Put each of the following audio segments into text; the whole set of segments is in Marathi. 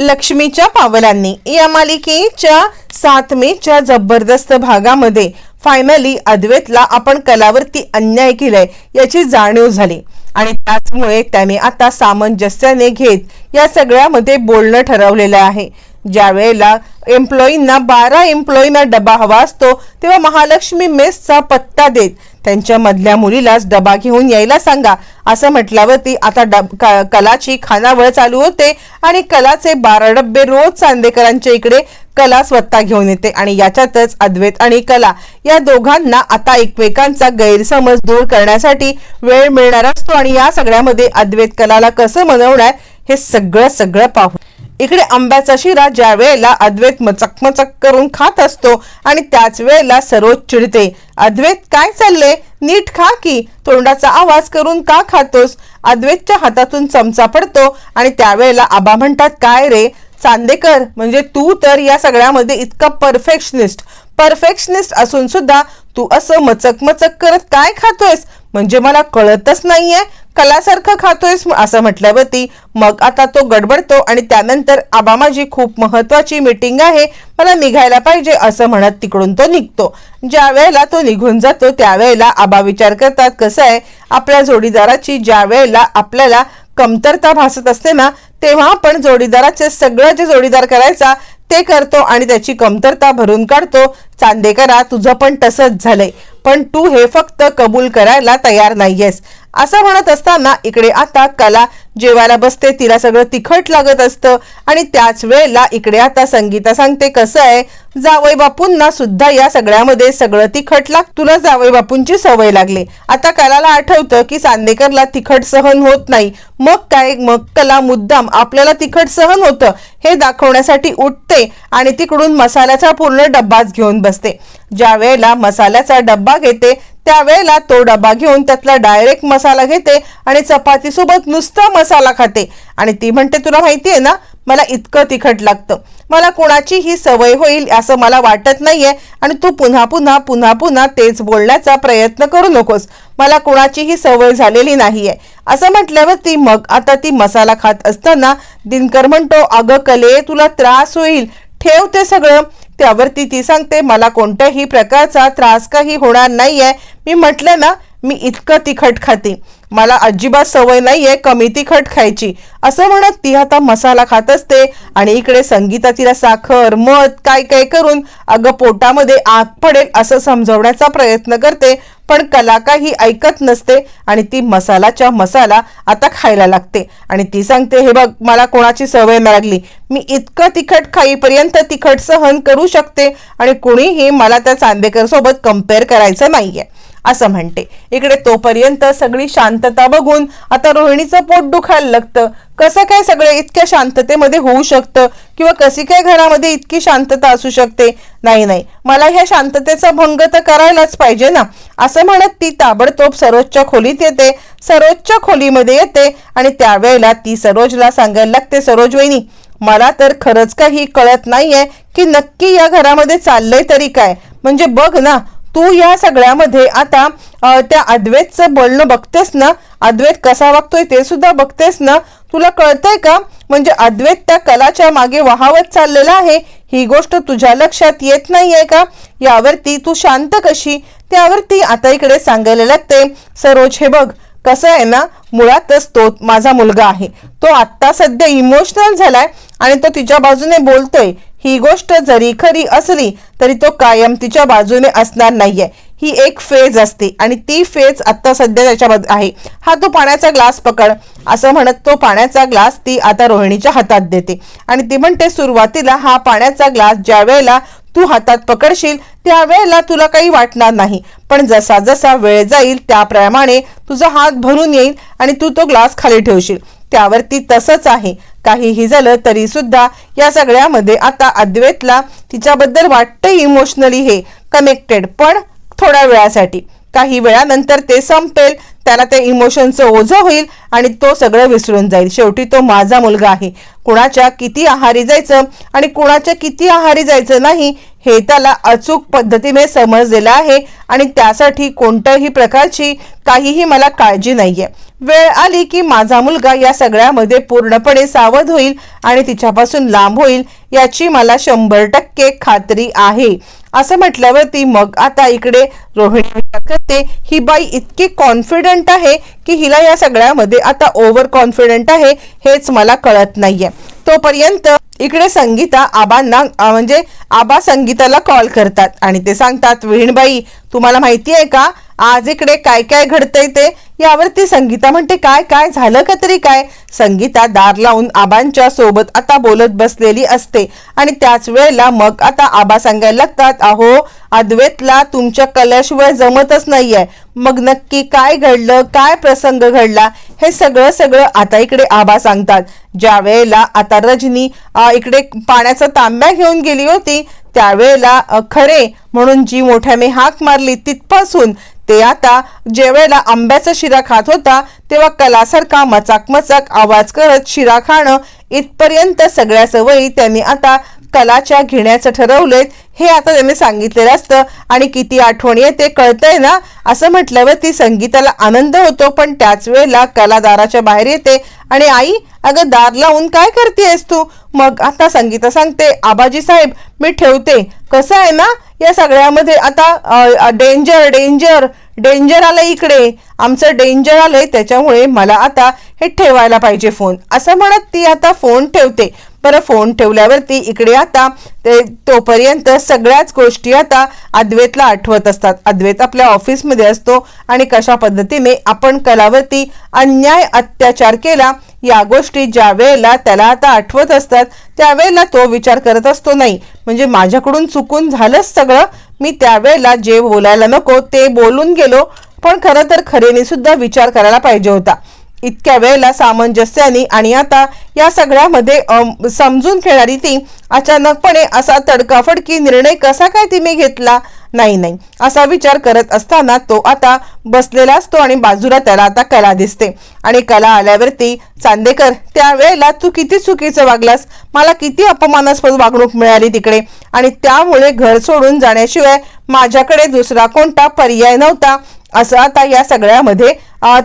लक्ष्मीच्या पावलांनी या मालिकेच्या सात मेच्या जबरदस्त भागामध्ये फायनली अद्वैतला आपण कलावरती अन्याय केलाय याची जाणीव झाली. आणि त्याचमुळे त्याने आता सामंजस्याने घेत या सगळ्यामध्ये बोलणं ठरवलेलं आहे. ज्या वेळेला एम्प्लॉईंना बारा एम्प्लॉईंना डबा हवा असतो तेव्हा महालक्ष्मी मेसचा पत्ता देत त्यांच्या मधल्या मुलीलाच डबा घेऊन यायला सांगा. असं म्हटल्यावरती आता डब क- कलाची खानावळ चालू होते आणि कलाचे बारा डब्बे रोज चांदेकरांच्या इकडे कला स्वतः घेऊन येते आणि याच्यातच अद्वैत आणि कला या दोघांना आता एकमेकांचा गैरसमज दूर करण्यासाठी वेळ मिळणार असतो आणि या सगळ्यामध्ये अद्वैत कलाला कसं मनवणार हे सगळं सगळं पाहू. इकडे आंब्याचा शिरा ज्या वेळेला अद्वैत मचक मचक करून खात असतो आणि त्याच वेळेला सरोज चिडते. अद्वैत काय चालले नीट खा की. तोंडाचा आवाज करून का खातोस? अद्वैतच्या हातातून चमचा पडतो आणि त्यावेळेला आबा म्हणतात काय रे? चांदेकर म्हणजे तू तर या सगळ्यामध्ये इतका परफेक्शनिस्ट परफेक्शनिस्ट असून सुद्धा तू असं मचक मचक करत काय खातोयस? म्हणजे मला कळतच नाहीये कलासारखं खातोयस असं म्हटल्यावरती मग आता तो गडबडतो आणि त्यानंतर आबा माझी खूप महत्वाची मीटिंग आहे मला निघायला पाहिजे असं म्हणत तिकडून तो निघतो. ज्या वेळेला तो निघून जातो त्यावेळेला आबा विचार करतात कसं आहे आपल्या जोडीदाराची ज्या वेळेला आपल्याला कमतरता भासत असते ना तेव्हा आपण जोडीदाराचे सगळं जे जोडीदार करायचा ते करतो आणि त्याची कमतरता भरून काढतो. चांदेकरा तुझं पण तसंच झालंय. पण तू हे फक्त कबूल करायला तयार नाहीयेस. असं म्हणत असताना इकडे आता कला जेवायला बसते तिला सगळं तिखट लागत असतं आणि त्याच वेळेला इकडे आता संगीता सांगते कसं आहे? जावई बापूंना सुद्धा या सगळ्यामध्ये सगळं तिखट लाग तुला जावई बापूंची सवय लागली. आता कलाला आठवतं की चांदेकरला तिखट सहन होत नाही. मग काय? मग कला मुद्दाम आपल्याला तिखट सहन होतं. हे दाखवण्यासाठी उठते आणि तिकडून मसाल्याचा पूर्ण डब्बाच घेऊन बसते. ज्या वेळेला मसाल्याचा डब्बा घेते त्यावेळेला तो डबा घेऊन त्यातला डायरेक्ट मसाला घेते आणि चपाती सोबत नुसता मसाला खाते. आणि ती म्हणते तुला माहिती आहे ना मला इतकं तिखट लागतं. मला कोणाची ही सवय होईल असं मला वाटत नाहीये आणि तू पुन्हा पुन्हा पुन्हा पुन्हा तेच बोलण्याचा प्रयत्न करू नकोस. मला कोणाची ही सवय झालेली नाहीये. असं म्हटल्यावर ती मग आता ती मसाला खात असताना दिनकर म्हणतो अगं कले तुला त्रास होईल. ठेव ते सगळं. त्यावरती ती सांगते मला कोणत्याही प्रकारचा त्रास काही होणार नाहीये. मी म्हटलं ना मी इतकं तिखट खाते. मला अजिबात सवय नाही आहे कमी तिखट खायची. असं म्हणत ती आता मसाला खात असते आणि इकडे संगीता तिला साखर मध काय काय करून अगं पोटामध्ये आग पडेल असं समजवण्याचा प्रयत्न करते पण कला काही ऐकत नसते आणि ती मसालाच्या मसाला आता खायला लागते. आणि ती सांगते हे बघ मला कोणाची सवय लागली. मी इतकं तिखट खाईपर्यंत तिखट सहन करू शकते आणि कुणीही मला त्या चांदेकर सोबत कंपेअर करायचं नाहीये. असं म्हणते. इकडे तोपर्यंत सगळी शांतता बघून आता रोहिणीचं पोट दुखायला लागतं. कसं काय सगळे इतक्या शांततेमध्ये होऊ शकतं? किंवा कशी काय घरामध्ये इतकी शांतता असू शकते? नाही नाही. मला ह्या शांततेचा भंग तर करायलाच पाहिजे ना. असं म्हणत ती ताबडतोब सरोजच्या खोलीत येते. सरोजच्या खोलीमध्ये येते आणि त्यावेळेला ती सरोजला सांगायला लागते सरोज वहिनी मला तर खरंच काही कळत नाहीये की नक्की या घरामध्ये चाललंय तरी काय? म्हणजे बघ ना तू या सगळ्यामध्ये आता त्या अद्वैतचं बोलणं बघतेस ना? अद्वैत कसा वागतोय ते सुद्धा बघतेस ना? तुला कळतंय का? म्हणजे अद्वैत त्या कलाच्या मागे वाहावत चाललेला आहे. ही गोष्ट तुझ्या लक्षात येत नाहीये का? यावरती तू शांत कशी? त्यावरती आता इकडे सांगायला लागते. सरोज हे बघ कसं आहे ना मुळातच तो माझा मुलगा आहे. तो आत्ता सध्या इमोशनल झालाय आणि तो तिच्या बाजूने बोलतोय. ही गोष्ट जरी खरी असली तरी तो कायम तिच्या बाजूने असणार नाहीये. ही एक फेज असते आणि ती फेज आता सध्या त्याच्या आहे. हा तो पाण्याचा ग्लास पकड. असं म्हणत तो पाण्याचा ग्लास ती आता रोहिणीच्या हातात देते. आणि ती म्हणते सुरुवातीला हा पाण्याचा ग्लास ज्या वेळेला तू हातात पकडशील त्यावेळेला तुला काही वाटणार नाही. पण जसा जसा वेळ जाईल त्याप्रमाणे तुझा हात भरून येईल आणि तू तो ग्लास खाली ठेवशील. त्यावरती तसंच आहे. काहीही झालं तरी सुद्धा या सगळ्यामध्ये आता अद्वैतला तिच्याबद्दल वाटतं इमोशनली हे कनेक्टेड पण थोड्या वेळासाठी काही वेळानंतर ते संपेल त्याला त्या इमोशनचं ओझं होईल आणि तो सगळं विसरून जाईल. शेवटी तो माझा मुलगा आहे. कुणाच्या किती आहारी जायचं आणि कुणाच्या किती आहारी जायचं नाही हे त्याला अचूक पद्धतीने समजलेलं आहे आणि त्यासाठी कोणत्याही प्रकारची काहीही मला काळजी नाहीये. वेळ आली की माझा मुलगा या सगळ्यामध्ये पूर्णपणे सावध होईल आणि तिच्यापासून लांब होईल याची मला शंभर टक्के खात्री आहे. असं म्हटल्यावर ती मग आता इकडे रोहिणी करते ही बाई इतकी कॉन्फिडंट आहे की हिला या सगळ्यामध्ये आता ओव्हर कॉन्फिडंट आहे हेच मला कळत नाहीये. तोपर्यंत इकडे संगीता आबांना म्हणजे आबा संगीताला कॉल करतात आणि ते सांगतात विहीणबाई तुम्हाला माहिती आहे का आज इकडे काय काय घडतंय ते यावरती संगीता म्हणते काय काय झालं का तरी काय? संगीता दार लावून आबांच्या सोबत आता बोलत बसलेली असते आणि त्याच वेळेला मग आता आबा सांगायला लागतात अहो अद्वैतला तुमच्या कल्याशिवाय जमतच नाहीये. मग नक्की काय घडलं? काय प्रसंग घडला? हे सगळं सगळं आता इकडे आबा सांगतात. ज्या वेळेला आता रजनी इकडे पाण्याचा तांब्या घेऊन गेली होती त्यावेळेला खरे म्हणून जी मोठ्याने हाक मारली तिथपासून ते आता जेवेळेला आंब्याचा शिरा खात होता तेव्हा कलासारखा मचाक मचाक आवाज करत शिरा खाणं इथपर्यंत सगळ्या सवयी त्यांनी आता कलाच्या घेण्याचं ठरवलंय हे आता त्यांनी सांगितलेलं असतं. आणि किती आठवणी आहे ते कळतंय ना? असं म्हटल्यावर ती संगीताला आनंद होतो पण त्याच वेळेला कला दाराच्या बाहेर येते. आणि आई अगं दार लावून काय करतेस तू? मग आता संगीता सांगते आबाजी साहेब मी ठेवते. कसं आहे ना? या सगळ्यामध्ये आता डेंजर डेंजर डेंजर आलं इकडे. आमचं डेंजर आलंय त्याच्यामुळे मला आता हे ठेवायला पाहिजे फोन असं म्हणत ती आता फोन ठेवते. पर फोन ठेवल्यावरती इकडे आता ते तोपर्यंत सगळ्याच गोष्टी आता अद्वैतला आठवत असतात. अद्वैत आपल्या ऑफिसमध्ये असतो आणि कशा पद्धतीने आपण कलावरती अन्याय अत्याचार केला या गोष्टी ज्या वेळेला त्याला आता आठवत असतात त्यावेळेला तो विचार करत असतो नाही म्हणजे माझ्याकडून चुकून झालंच सगळं. मी त्यावेळेला जे बोलायला नको ते बोलून गेलो. पण खरं तर खरेने सुद्धा विचार करायला पाहिजे होता. इतक्या वेळेला सामंजस्याने आणि आता या सगळ्यामध्ये समजून घेणारी ती अचानकपणे असा तडकाफडकी निर्णय कसा काय तिने घेतला? नाही नाही. असा विचार करत असताना तो आता बसलेला असतो आणि बाजूला त्याला आता कला दिसते. आणि कला आल्यावरती चांदेकर त्यावेळेला तू किती चुकीचं वागलास? मला किती अपमानास्पद वागणूक मिळाली तिकडे. आणि त्यामुळे घर सोडून जाण्याशिवाय माझ्याकडे दुसरा कोणता पर्याय नव्हता. असं आता या सगळ्यामध्ये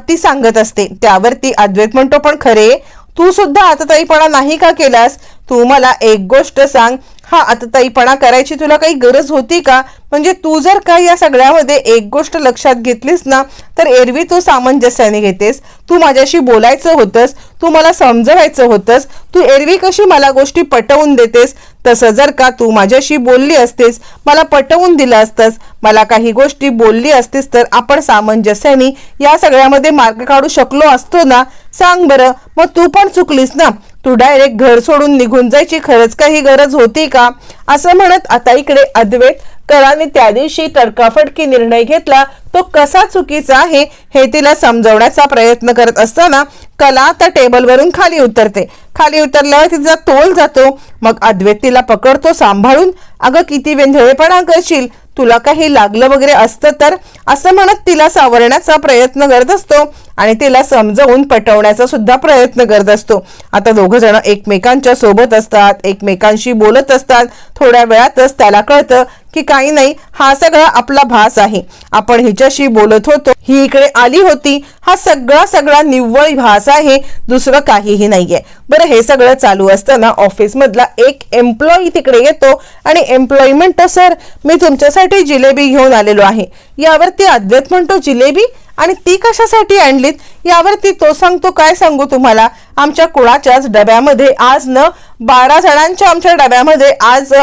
ती सांगत असते. त्यावरती अद्वैत म्हणतो पण खरे तू सुद्धा आतताईपणा नाही का केलास? तू मला एक गोष्ट सांग. हा आतताईपणा करायची तुला काही गरज होती का? म्हणजे तू जर का या सगळ्यामध्ये एक गोष्ट लक्षात घेतलीस ना तर एरवी तू सामंजस्याने घेतेस. तू माझ्याशी बोलायचं होतंस. तू मला समजवायचं होतंस. तू एरवी कशी मला गोष्टी पटवून देतेस? तसं जर का तू माझ्याशी बोलली असतेस मला पटवून दिलं असतंस मला काही गोष्टी बोलली असतीस तर आपण सामंजस्याने या सगळ्यामध्ये मार्ग काढू शकलो असतो ना? सांग बरं मग तू पण चुकलीस ना? तू डायरेक्ट घर सोडून निघून जायची खरंच काही गरज होती का? असं म्हणत आता इकडे अद्वैत करांनी त्या दिवशी तडकाफडकी निर्णय घेतला तो कसा चुकीचा आहे हे तिला समजवण्याचा प्रयत्न करत असताना कला त्या टेबलवरून खाली उतरते. खाली उतरल्यावर तिचा तोल जातो. मग अद्वैत तिला पकडतो सांभाळून. अगं किती वेंधळेपणा करशील. तुला काही लागलं वगैरे असतं तर? असं म्हणत तिला सावरण्याचा प्रयत्न करत असतो आणि तिला समजवून पटवण्याचा सुद्धा प्रयत्न करत असतो. आता दोघं जण एकमेकांच्या सोबत असतात एकमेकांशी बोलत असतात. थोड्या वेळातच त्याला कळतं की काही नाही हा सगळा आपला भास आहे. आपण हिच्याशी बोलत होतो ही इकडे आली होती. हा सगळा सगळा निव्वळ भास आहे दुसरं काहीही नाहीये. बरं हे सगळं चालू असताना ऑफिस मधला एक एम्प्लॉई तिकडे येतो आणि एम्प्लॉई म्हणतो सर मी तुमच्यासाठी जिलेबी घेऊन आलेलो आहे. यावरती अद्वैत म्हणतो जिलेबी? आणि ती कशासाठी आणलीत? यावरती तो सांगतो काय सांगू तुम्हाला? आमच्या कुणाच्याच डब्यामध्ये आज न बारा जणांच्या आमच्या डब्यामध्ये आज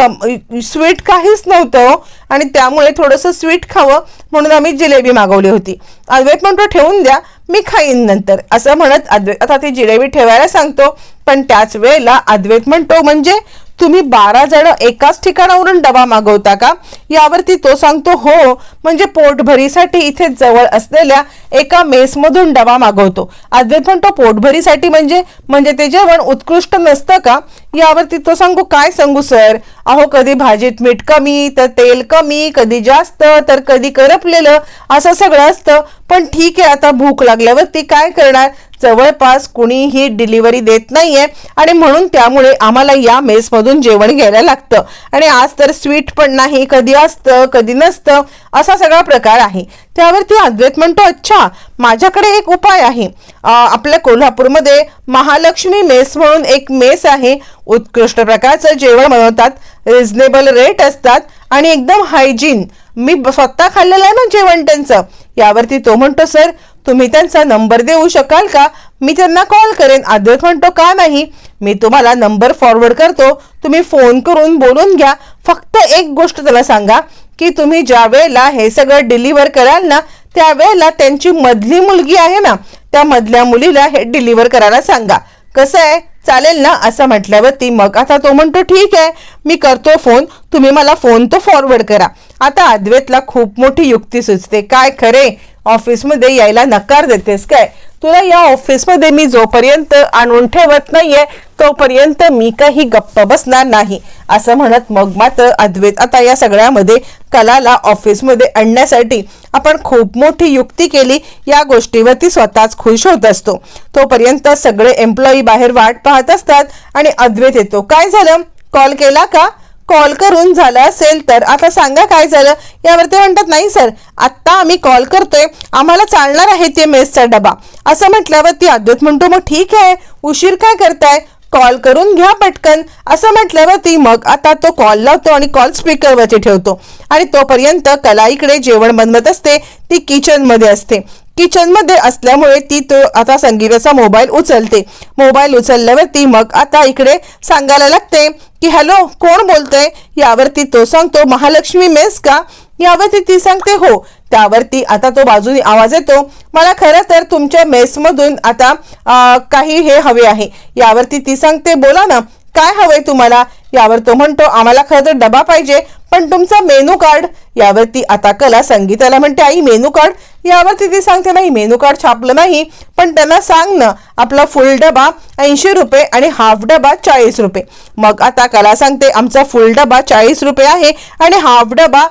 स्वीट काहीच नव्हतं. आणि त्यामुळे थोडंसं स्वीट खावं म्हणून आम्ही जिलेबी मागवली होती. अद्वैत म्हणतो ठेवून द्या मी खाईन नंतर. असं म्हणत अद्वैत आता ती जिलेबी ठेवायला सांगतो. पण त्याच वेळेला अद्वैत म्हणतो म्हणजे तुम्ही बारा जण एकाच ठिकाणावरून डबा मागवता का? यावरती तो सांगतो हो म्हणजे पोटभरीसाठी इथे जवळ असलेल्या एका मेसमधून डबा मागवतो. अद्वैत म्हणतो पोटभरीसाठी म्हणजे म्हणजे ते जेवण उत्कृष्ट नसतं का? यावरती तो सांगू काय सांगू सर? अहो कधी भाजीत मीठ कमी तर तेल कमी कधी जास्त तर कधी करपलेलं असं सगळं असतं. पण ठीक आहे आता भूक लागल्यावरती काय करणार? जवळपास कुणीही डिलिव्हरी देत नाहीये आणि म्हणून त्यामुळे आम्हाला या मेसमधून जेवण घ्यायला लागतं. आणि आज तर स्वीट पण नाही कधी असतं कधी नसतं असा सगळा प्रकार आहे. त्यावरती अद्वैत म्हणतो अच्छा माझ्याकडे एक उपाय आहे. आपल्या कोल्हापूरमध्ये महालक्ष्मी मेस म्हणून एक मेस आहे. उत्कृष्ट प्रकारचं जेवण बनवतात रिझनेबल रेट असतात आणि एकदम हायजीन मी स्वतः खाल्लेलं आहे ना जेवण त्यांचं. यावरती तो म्हणतो सर तुम्ही त्यांचा नंबर देऊ शकाल का? मी त्यांना कॉल करेन. अद्वैत म्हणतो का नाही? मी तुम्हाला नंबर फॉरवर्ड करतो. तुम्ही फोन करून बोलून घ्या. फक्त एक गोष्ट त्याला सांगा की तुम्ही ज्या वेळेला हे सगळं डिलिव्हर कराल ना त्यावेळेला त्यांची मधली मुलगी आहे ना त्या मधल्या मुलीला हे डिलिव्हर करायला सांगा. कसं आहे? चालेल ना? असं म्हटल्यावरती मग आता तो म्हणतो ठीक आहे मी करतो फोन. तुम्ही मला फोन तो फॉरवर्ड करा. आता अद्वैतला खूप मोठी युक्ती सुचते. काय खरे? ऑफिसमध्ये यायला नकार देतेस काय? तुला या ऑफिसमध्ये मी जोपर्यंत आणून ठेवत नाहीये तोपर्यंत मी काही गप्प बसणार नाही. असं म्हणत मग मात्र अद्वैत आता या सगळ्यामध्ये कलाला ऑफिसमध्ये आणण्यासाठी आपण खूप मोठी युक्ती केली. या गोष्टीवरती स्वतःच खुश होत असतो. तोपर्यंत सगळे एम्प्लॉई बाहेर वाट पाहत असतात आणि अद्वैत येतो. काय झालं? कॉल केला का? कॉल करून झालं असेल तर. आता सांगा काय झालं? यावर ते म्हणतात नाही सर आत्ता आम्ही कॉल करतोय. आम्हाला चालणार आहे ते मेसचा डबा. असं म्हटल्यावर ती अद्वैत म्हणतो मग ठीक आहे. उशीर काय करताय? कॉल करून घ्या पटकन. असं म्हटल्यावर ती मग आता तो कॉल लावतो आणि कॉल स्पीकरवरती ठेवतो. आणि तोपर्यंत कला इकडे जेवण बनवत असते. ती किचनमध्ये असते. किचनमध्ये असल्यामुळे ती तो आता संगीताचा मोबाईल उचलते. मोबाईल उचलल्यावरती मग आता इकडे सांगायला लागते की हॅलो कोण बोलतोय? यावरती तो सांगतो महालक्ष्मी मेस का? यावरती ती सांगते हो. त्यावरती आता तो बाजूने आवाज येतो मला खरं तर तुमच्या मेसमधून आता आ, काही हे हवे आहे. यावरती ती सांगते बोला ना काय हवंय तुम्हाला? यावर तो म्हणतो आम्हाला खरं तर डबा पाहिजे पण तुमचा मेनू कार्ड यावरती आता कला संगीताला म्हणते आई मेनू कार्ड यावरती ती सांगते नाही मेनू कार्ड छापलं नाही पण त्यांना सांग ना आपला फुल डबा ऐंशी रुपये आणि हाफ डबा चाळीस रुपये मग आता कला सांगते आमचा फुल डबा चाळीस रुपये आहे आणि हाफ डबा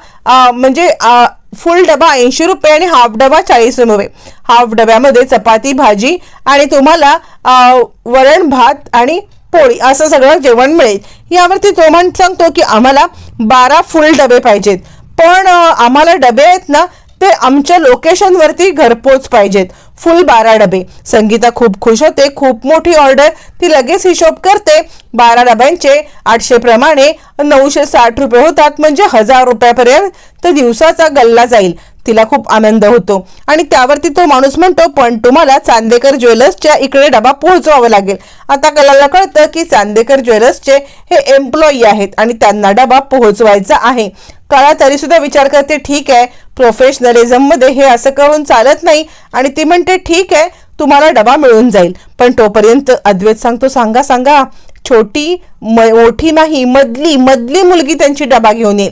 म्हणजे फुल डबा ऐंशी रुपये आणि हाफ डबा चाळीस रुपये. हाफ डब्यामध्ये चपाती भाजी आणि तुम्हाला वरण भात आणि पोळी असं सगळं जेवण मिळेल. यावरती तो म्हण सांगतो की आम्हाला बारा फुल डबे पाहिजेत. पण आम्हाला डबे आहेत ना ते आमच्या लोकेशनवरती घरपोच पाहिजेत. फुल बारा डबे. संगीता खूप खुश होते खूप मोठी ऑर्डर. ती लगेच हिशोब करते बारा डब्यांचे आठशे प्रमाणे नऊशे साठ रुपये होतात म्हणजे हजार रुपयापर्यंत दिवसाचा गल्ला जाईल. तिला खूप आनंद होतो. आणि त्यावरती तो माणूस म्हणतो पण तुम्हाला चांदेकर ज्वेलर्सच्या इकडे डबा पोहोचवावा लागेल. आता कलाला कळतं की चांदेकर ज्वेलर्सचे हे एम्प्लॉई आहेत आणि त्यांना डबा पोहोचवायचा आहे. कला तरी सुद्धा विचार करते ठीक आहे प्रोफेशनलिझममध्ये हे असं करून चालत नाही. आणि ती म्हणते ठीक आहे तुम्हाला डबा मिळून जाईल. पण तोपर्यंत अद्वैत सांगतो सांगा सांगा छोटी मोठी नाही मधली मधली मुलगी त्यांची डबा घेऊन येईल.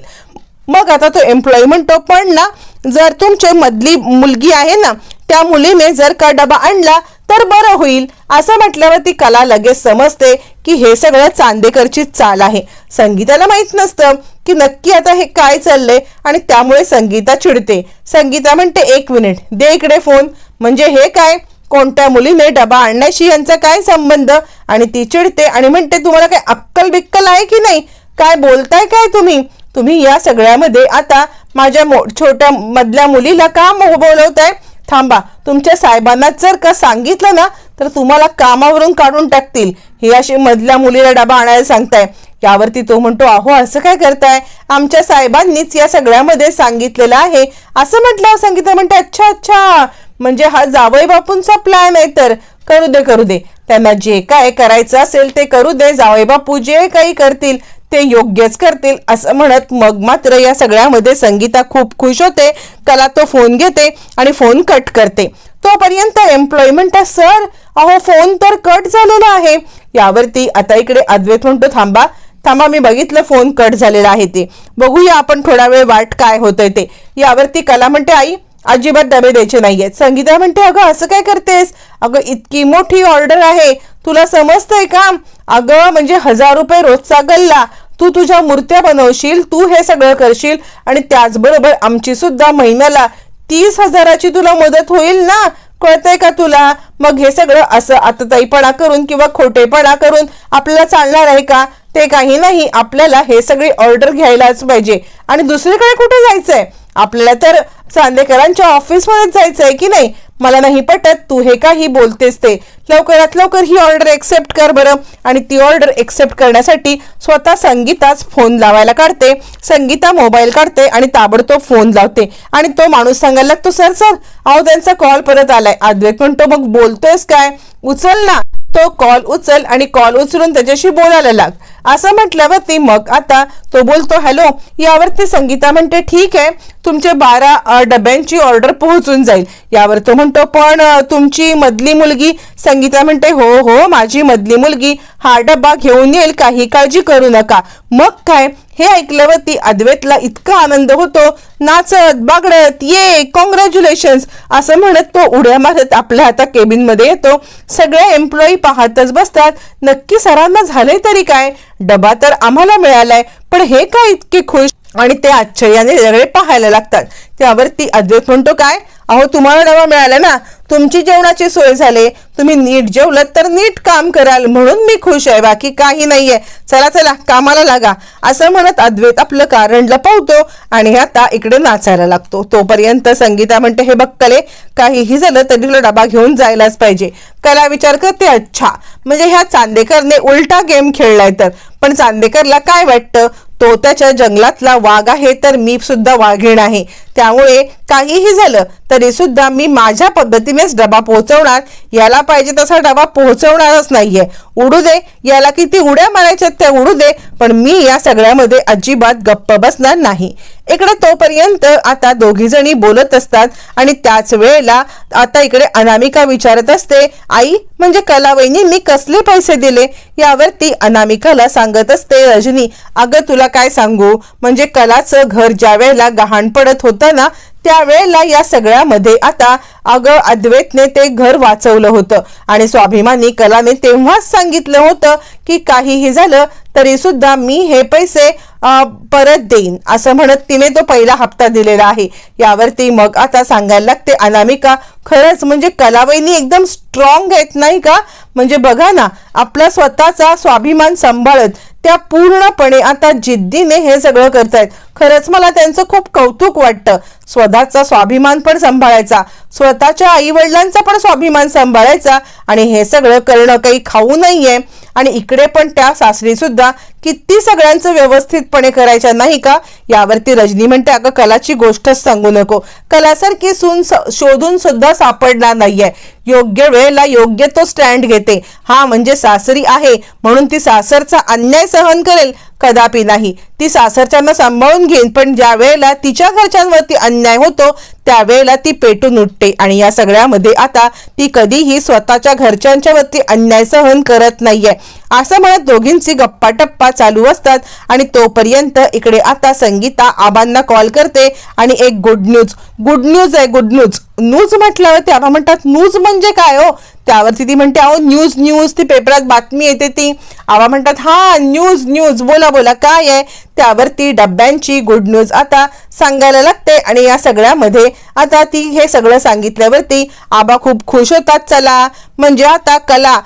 मग आता तो एम्प्लॉयमेंट म्हणतो पण ना जर तुमची मधली मुलगी आहे ना त्या मुलीने जर का डबा आणला तर बरं होईल. असं म्हटल्यावर ती कला लगेच समजते की हे सगळं चांदेकरची चाल आहे. संगीताला माहीत नसतं की नक्की आता हे काय चाललंय आणि त्यामुळे संगीता चिडते. संगीता म्हणते एक मिनिट दे इकडे फोन म्हणजे हे काय? कोणत्या मुलीने डबा आणण्याशी यांचा काय संबंध? आणि ती चिडते आणि म्हणते तुम्हाला काय अक्कल बिक्कल आहे की नाही? काय बोलताय काय तुम्ही? तुम्ही या सगळ्यामध्ये आता माझ्या छोट्या मधल्या मुलीला का मो- बोलवताय थांबा तुमच्या साहेबांना जर का सांगितलं ना तर तुम्हाला कामावरून काढून टाकतील. ही अशी मधल्या मुलीला डबा आणायला सांगताय. यावरती तो म्हणतो अहो असं काय करताय? आमच्या साहेबांनीच या सगळ्यामध्ये सांगितलेलं आहे. असं म्हटलं सांगितलं म्हणते अच्छा अच्छा म्हणजे हा जावई बापूंचा प्लॅन आहे तर. करू दे करू दे. त्यांना जे काय करायचं असेल ते करू दे. जावई बापू जे काही करतील ते योग्यच करतील असं म्हणत मग मात्र या सगळ्यामध्ये संगीता खूप खुश होते. त्याला तो फोन घेते आणि फोन कट करते. तोपर्यंत एम्प्लॉयमेंट सर अहो फोन तर कट झालेला आहे. यावरती आता इकडे अद्वैत म्हणतो थांबा थांबा मी बघितलं फोन कट झालेला आहे ते. बघूया आपण थोडा वेळ वाट काय होतंय ते. यावरती कला म्हणते आई अजिबात डबे द्यायचे नाहीयेत. संगीता म्हणते अगं असं काय करतेस? अगं इतकी मोठी ऑर्डर आहे. तुला समजतंय का? अगं म्हणजे हजार रुपये रोजचा गल्ला. तू तुझ्या मूर्त्या बनवशील तू हे सगळं करशील आणि त्याचबरोबर आमची सुद्धा महिन्याला तीस हजाराची तुला मदत होईल ना? कळतंय का तुला? मग हे सगळं असं आतताईपणा करून किंवा खोटेपणा करून आपल्याला चालणार आहे का? ते काही नाही. आपल्याला हे सगळी ऑर्डर घ्यायलाच पाहिजे. आणि दुसरीकडे कुठे जायचंय? आपल्याला तर चांदेकरांच्या ऑफिसमध्येच जायचंय की नाही? मला नाही पटत तू हे काही बोलतेस ते. लवकरात लवकर ही ऑर्डर एक्सेप्ट कर बरं. आणि ती ऑर्डर एक्सेप्ट करण्यासाठी स्वतः संगीताच फोन लावायला काढते. संगीता मोबाईल काढते आणि ताबडतोब फोन लावते. आणि तो माणूस सांगायला लागतो सर सर अहो त्यांचा कॉल परत आलाय. अद्वैत म्हणतो मग बोलतोयस काय? उचल ना. तो कॉल उचल आणि कॉल उचलून त्याच्याशी बोलायला लाग. असं म्हटल्यावरती मग आता तो बोलतो हॅलो यावरती संगीता म्हणते ठीक आहे तुमचे बारा डब्यांची ऑर्डर पोहोचून जाईल. यावर तो म्हणतो पण तुमची मधली मुलगी संगीता म्हणते हो हो माझी मधली मुलगी हा डब्बा घेऊन येईल काही काळजी करू नका. मग काय हे ऐकल्यावर ती अद्वैतला इतका आनंद होतो नाचत बागडत ये कॉंग्रॅच्युलेशन्स असं म्हणत तो उड्या मारत आपल्या आता केबिनमध्ये येतो. सगळे एम्प्लॉई पाहतच बसतात. नक्की सरांना झाले तरी काय? डबा तर आम्हाला मिळालाय पण हे काय इतके खुश? आणि ते आश्चर्याने सगळे पाहायला लागतात. त्यावर ती अद्वैत म्हणतो काय? अहो तुम्हाला डबा मिळाला ना. तुमची जेवणाची सोय झाली. तुम्ही नीट जेवलत तर नीट काम कराल म्हणून मी खुश आहे. बाकी काही नाहीये. चला चला कामाला लागा. असं म्हणत अद्वैत आपलं कारण लपवतो आणि आता इकडे नाचायला लागतो. तोपर्यंत संगीता म्हणते हे बघ कले काहीही झालं तरी तुला डबा घेऊन जायलाच पाहिजे. कला विचार करते अच्छा म्हणजे ह्या चांदेकरने उलटा गेम खेळलाय तर. पण चांदेकरला काय वाटतं? तो त्याच्या जंगलातला वाघ आहे तर मी सुद्धा वाघीण आहे. त्यामुळे काहीही झालं तरी सुद्धा मी माझ्या पद्धतीनेच डबा पोहोचवणार. याला पाहिजे तसा डबा पोहोचवणारच नाहीये. उडू दे याला किती उड्या मारायच्या त्या उडू दे पण मी या सगळ्यामध्ये अजिबात गप्प बसणार नाही. इकडे तोपर्यंत आता दोघी जणी बोलत असतात आणि त्याच वेळेला आता इकडे अनामिका विचारत असते आई म्हणजे कलावैनींनी कसले पैसे दिले? यावरती अनामिकाला सांगत असते रजनी अगं तुला काय सांगू? म्हणजे कलाचं घर ज्या वेळेला गहाण पडत होतं होताना त्यावेळेला या सगळ्यामध्ये आता अगं अद्वैतने ते घर वाचवलं होतं. आणि स्वाभिमानी कलाने तेव्हाच सांगितलं होतं की काहीही झालं तरी सुद्धा मी हे पैसे परत देईन असं म्हणत तिने तो पहिला हप्ता दिलेला आहे. यावरती मग आता सांगायला लागते अनामिका खरंच म्हणजे कलावैनी एकदम स्ट्रॉंग आहेत नाही का? म्हणजे बघा ना आपला स्वतःचा स्वाभिमान सांभाळत त्या पूर्णपणे आता जिद्दीने हे सगळं करतायत. खरंच मला त्यांचं खूप कौतुक वाटतं. स्वतःचा स्वाभिमान पण सांभाळायचा. स्वतःच्या आई वडिलांचा पण स्वाभिमान सांभाळायचा. आणि हे सगळं करणं काही खाऊ नाहीये. आणि इकडे पण त्या सासरी सुद्धा किती सगळ्यांचं व्यवस्थितपणे करायच्या नाही का? यावरती रजनी म्हणते अगं कलाची गोष्टच सांगू नको. कलासारखी सून स- शोधून सुद्धा सापडणार नाहीये. योग्य वेळेला योग्य तो स्टँड घेते. हा म्हणजे सासरी आहे म्हणून ती सासरचा अन्याय सहन करेल कदापि नाही. ती सासरच्यांना सांभाळून घेईन पण ज्या वेळेला तिच्या घरच्यांवरती अन्याय होतो त्यावेळेला ती पेटून उठते. आणि या सगळ्यामध्ये आता ती कधीही स्वतःच्या घरच्यांच्या वरती अन्याय सहन करत नाहीये. असं म्हणत दोघींची गप्पा टप्पा चालू असतात आणि तोपर्यंत इकडे आता संगीता आबांना कॉल करते आणि एक गुड न्यूज गुड न्यूज आहे गुड न्यूज न्यूज म्हटल्यावर ते आबा म्हणतात न्यूज म्हणजे काय हो? त्यावरती ती म्हणते अहो न्यूज न्यूज ती पेपरात बातमी येते ती. आबा म्हणतात हा न्यूज न्यूज बोला बोला काय आहे? त्यावरती डब्यांची गुड न्यूज आता सांगायला लागते आणि या सगळ्यामध्ये आता ती हे सगळं सांगितल्यावरती आबा खूप खुश होतात चला म्हणजे आता कला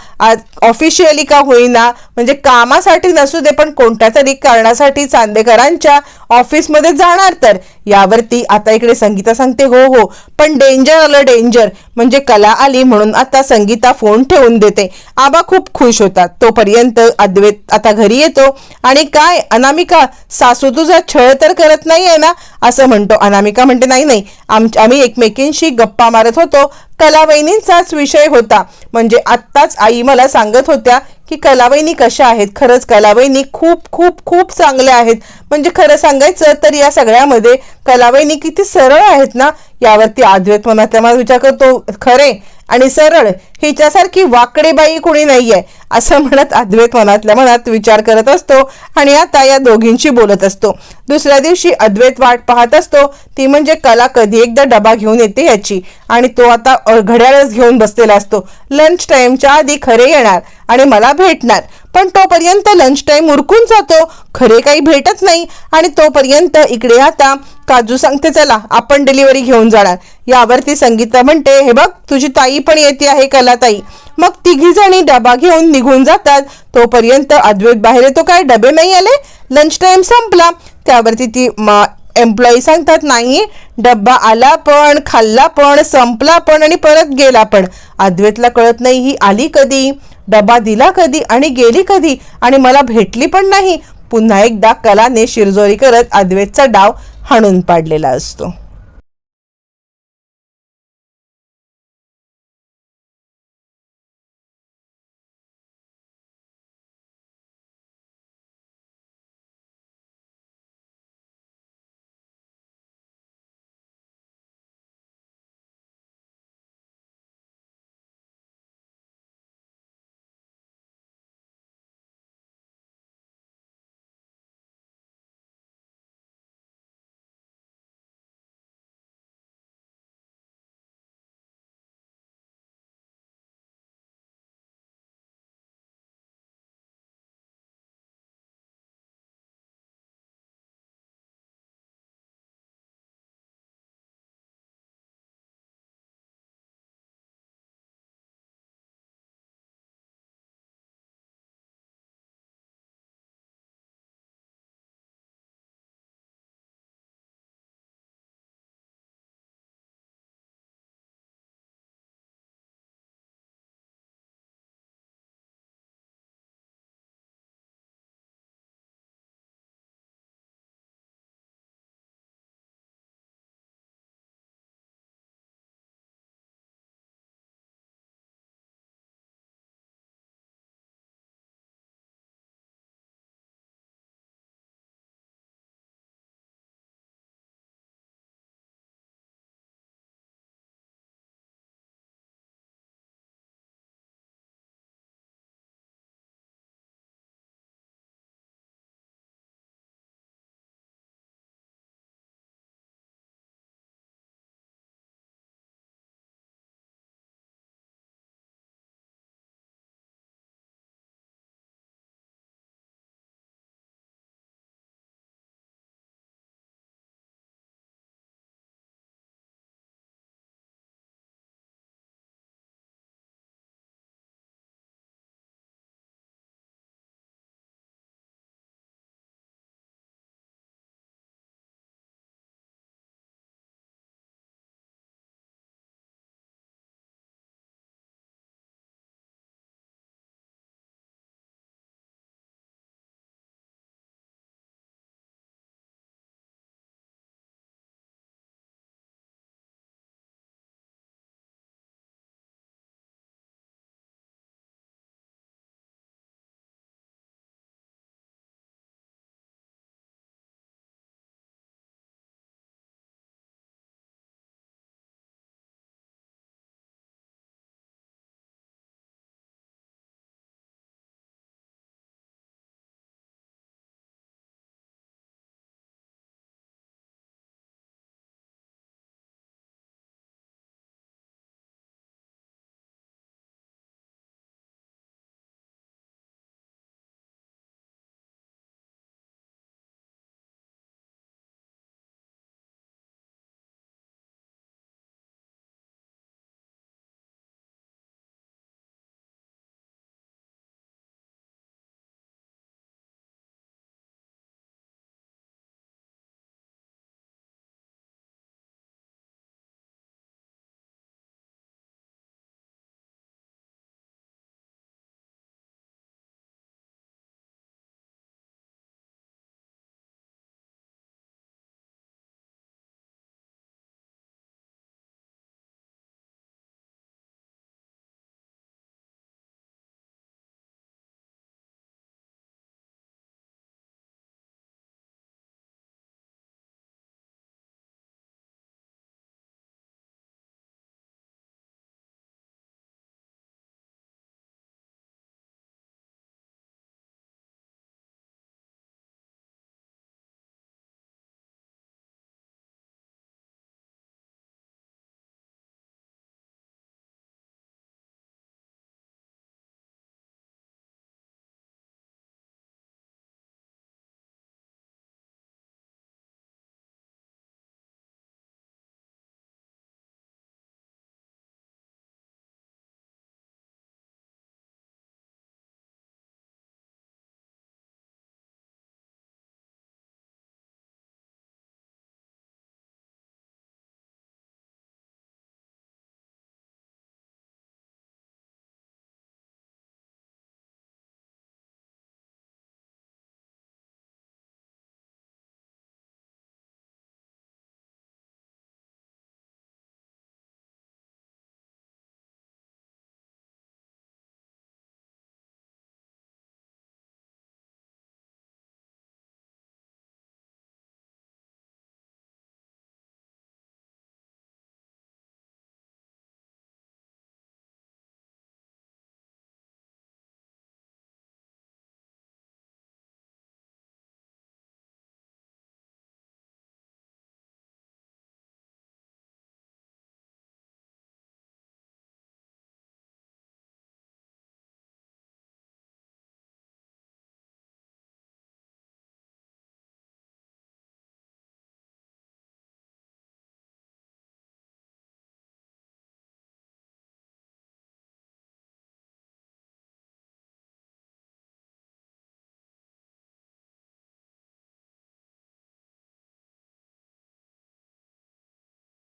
ऑफिशियली का होईना म्हणजे कामासाठी नसू दे पण कोणत्या तरी कारणासाठी चांदेकरांच्या ऑफिसमध्ये जाणार तर. यावरती आता इकडे संगीता सांगते हो हो. पण डेंजर आलं डेंजर म्हणजे कला आली म्हणून आता संगीता फोन ठेवून देते. आबा खूप खुश होतात. तोपर्यंत अद्वैत आता घरी येतो. आणि काय? अनामिका सासू तुझा छळ तर करत नाहीये ना? असं म्हणतो. अनामिका म्हणते नाही नाही. आम आम्ही एकमेकींशी गप्पा मारत होतो. कलावहिनींचाच विषय होता. म्हणजे आत्ताच आई मला सांगत होत्या की कलावहिनी कशा आहेत? खरंच कलावहिनी खूप खूप खूप चांगल्या आहेत. म्हणजे खरं सांगायचं तर या सगळ्यामध्ये कलावैनी किती सरळ आहेत ना यावरती अद्वैत मनातल्या मनात विचार करतो. खरे आणि सरळ हिच्यासारखी वाकडेबाई बाई नाही नाहीये असं म्हणत अद्वैत मनातल्या मनात विचार करत असतो आणि आता या दोघींशी बोलत असतो. दुसऱ्या दिवशी अद्वैत वाट पाहत असतो. ती म्हणजे कला कधी एकदा डबा घेऊन येते याची आणि तो आता घड्याळच घेऊन बसलेला असतो. लंच टाईमच्या आधी खरे येणार. आणि मला भेटणार. पण तोपर्यंत लंच टाईम उरकून जातो. खरे काही भेटत नाही. आणि तोपर्यंत इकडे आता काजू सांगते चला आपण डिलिव्हरी घेऊन जाणार. यावरती संगीता म्हणते हे बघ तुझी ताई पण येते आहे कलाताई. मग तिघी जणी डबा घेऊन निघून जातात. तोपर्यंत अद्वैत बाहेर येतो. काय डबे नाही आले? लंच टाईम संपला. त्यावरती ती एम्प्लॉई सांगतात नाही डब्बा आला पण खाल्ला पण संपला पण आणि परत गेला पण. अद्वैतला कळत नाही ही आली कधी? डबा दिला कधी आणि गेली कधी आणि मला भेटली पण नाही पुन्हा एकदा कलाने शिरजोरी करत अद्वैतचा डाव हाणून पाडलेला असतो.